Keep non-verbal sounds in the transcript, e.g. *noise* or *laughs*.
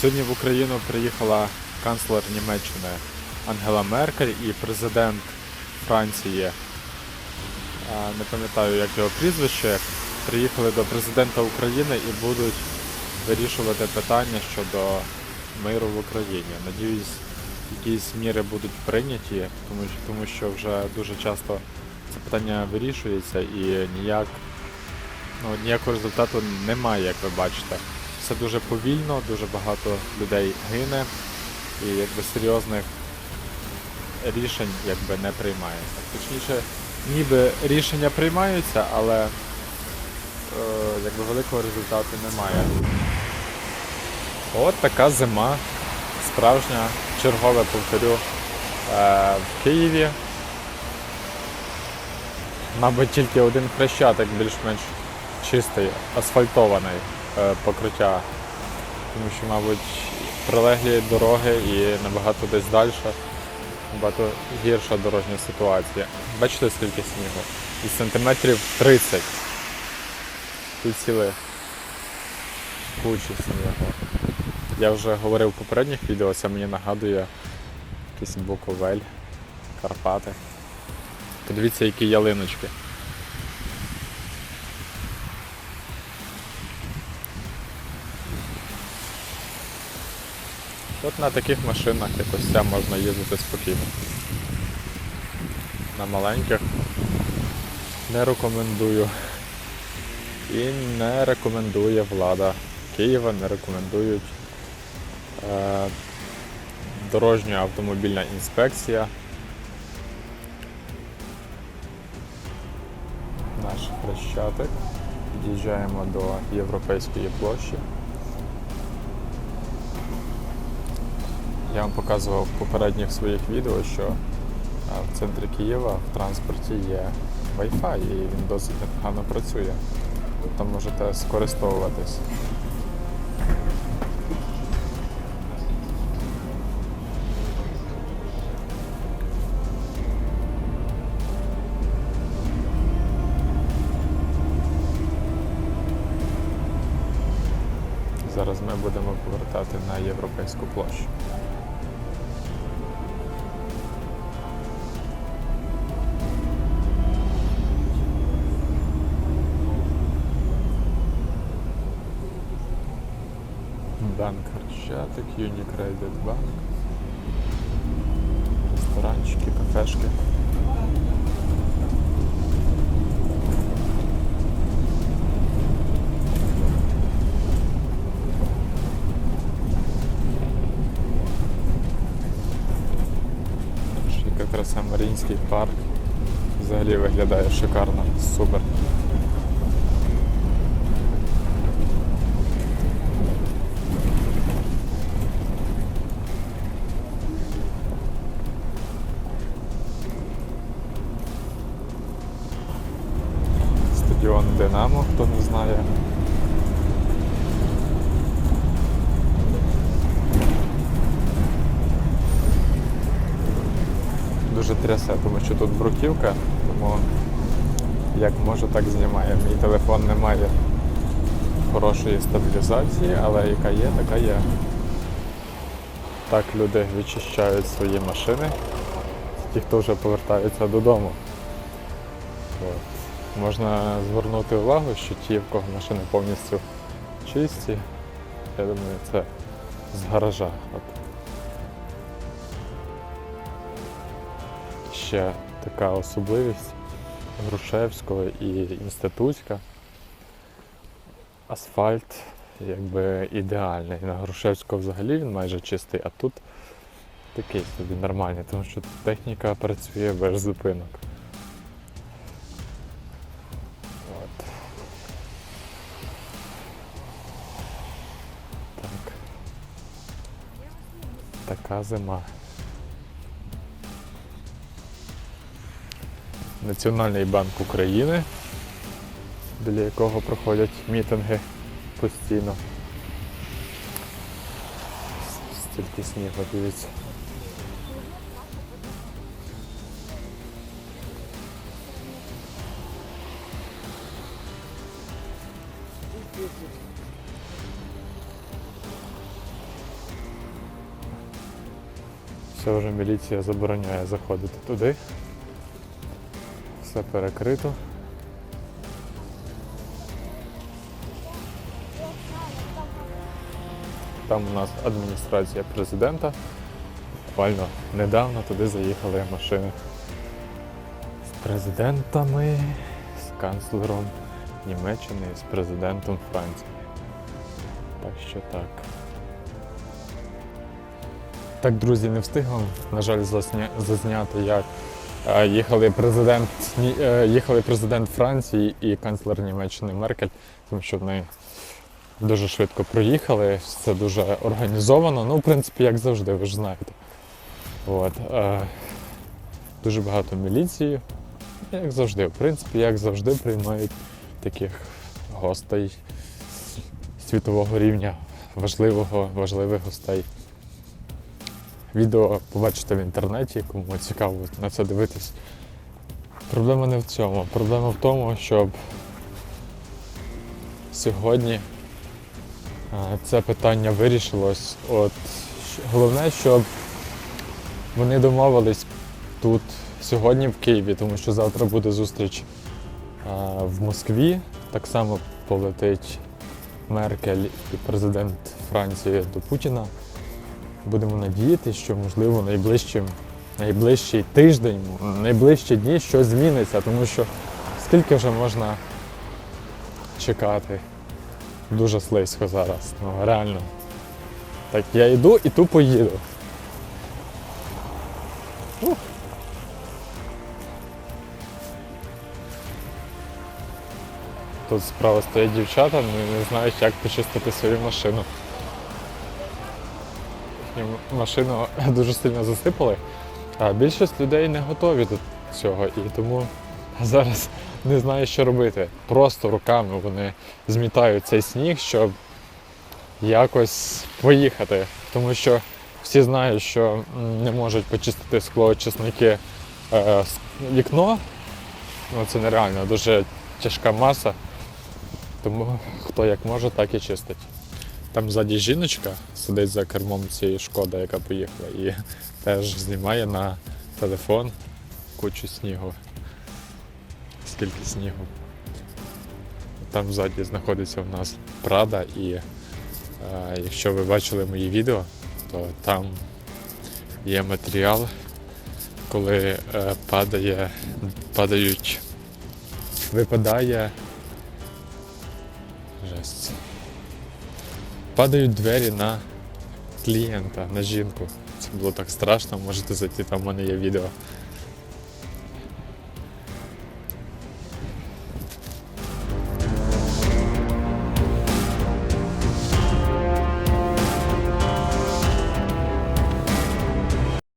Сьогодні в Україну приїхала канцлер Німеччини Ангела Меркель і президент Франції, не пам'ятаю як його прізвище, приїхали до президента України і будуть вирішувати питання щодо миру в Україні. Надіюсь, якісь міри будуть прийняті, тому, що- тому що вже дуже часто це питання вирішується і ніяк, ну, ніякого результату немає, як ви бачите. Все дуже повільно, дуже багато людей гине і якби серйозних рішень якби не приймається. Точніше, ніби рішення приймаються, але е, якби великого результату немає. От така зима. Справжня, чергове повторю, е, в Києві. Мабуть, тільки один хрещатик більш-менш чистий, асфальтований покриття. Тому що, мабуть, прилеглі дороги і набагато десь далі. Набагато гірша дорожня ситуація. Бачите, скільки снігу? І сантиметрів 30. Тут ціли кучі снігу. Я вже говорив в попередніх відео, це мені нагадує якийсь Буковель, Карпати. Подивіться, які ялиночки. От на таких машинах якось ця можна їздити спокійно. На маленьких не рекомендую. І не рекомендує влада Києва, не рекомендують е, дорожня автомобільна інспекція. Наш хрещатик. Під'їжджаємо до Європейської площі. Я вам показував в попередніх своїх відео, що е, в центрі Києва в транспорті є Wi-Fi і він досить непогано працює. Там можете скористовуватись. Зараз ми будемо повертати на європейську площу. Банк Хрещатик, Unicredit Банк. Ресторанчики, кафешки. Яка краса Маріїнський парк. Взагалі виглядає шикарно, супер. Дуже трясе, тому що тут бруківка, тому як може так знімає. Мій телефон не має хорошої стабілізації, але яка є, така є. Так люди відчищають свої машини, ті, хто вже повертаються додому. От. Можна звернути увагу, що ті, в кого машини повністю чисті, я думаю, це з гаража. От. Ще така особливість Грушевського і Інститутська. Асфальт якби ідеальний. На Грушевського взагалі він майже чистий, а тут такий собі нормальний, тому що техніка працює без зупинок. Така зима. Національний банк України, біля якого проходять мітинги постійно. Стільки снігу, дивіться. Все вже міліція забороняє заходити туди. Все перекрито. Там у нас адміністрація президента. Буквально недавно туди заїхали машини з президентами, з канцлером Німеччини і з президентом Франції. Так що так. Так, друзі, не встигли, на жаль, засня... зазняти, як їхали президент, е, їхали президент Франції і канцлер Німеччини Меркель, тому що вони дуже швидко проїхали, все дуже організовано. Ну, в принципі, як завжди, ви ж знаєте. От, е, дуже багато міліції, як завжди, в принципі, як завжди, приймають таких гостей світового рівня, важливого, важливих гостей. Відео побачите в інтернеті, кому цікаво на це дивитись. Проблема не в цьому. Проблема в тому, щоб сьогодні е, це питання вирішилось. От головне, щоб вони домовились тут сьогодні в Києві, тому що завтра буде зустріч е, в Москві. Так само полетить Меркель і президент Франції до Путіна. Будемо надіятися, що можливо найближчим, найближчий тиждень, найближчі дні щось зміниться, тому що скільки вже можна чекати. Дуже слизько зараз. Ну реально. Так, я йду і тупо їду. Тут справа стоять дівчата, вони не знають, як почистити свою машину. Їхню машину *laughs* дуже сильно засипали, а більшість людей не готові до цього і тому зараз не знаю, що робити. Просто руками вони змітають цей сніг, щоб якось поїхати. Тому що всі знають, що не можуть почистити склоочисники е, вікно. Ну, це нереально, дуже тяжка маса. Тому хто як може, так і чистить. Там ззаді жіночка сидить за кермом цієї шкоди, яка поїхала, і *laughs* теж знімає на телефон кучу снігу. Скільки снігу. Там ззаді знаходиться в нас Прада, і е, якщо ви бачили мої відео, то там є матеріал, коли е, падає, падають, випадає. Жесть. Падають двері на клієнта, на жінку. Це було так страшно, можете зайти, там в мене є відео.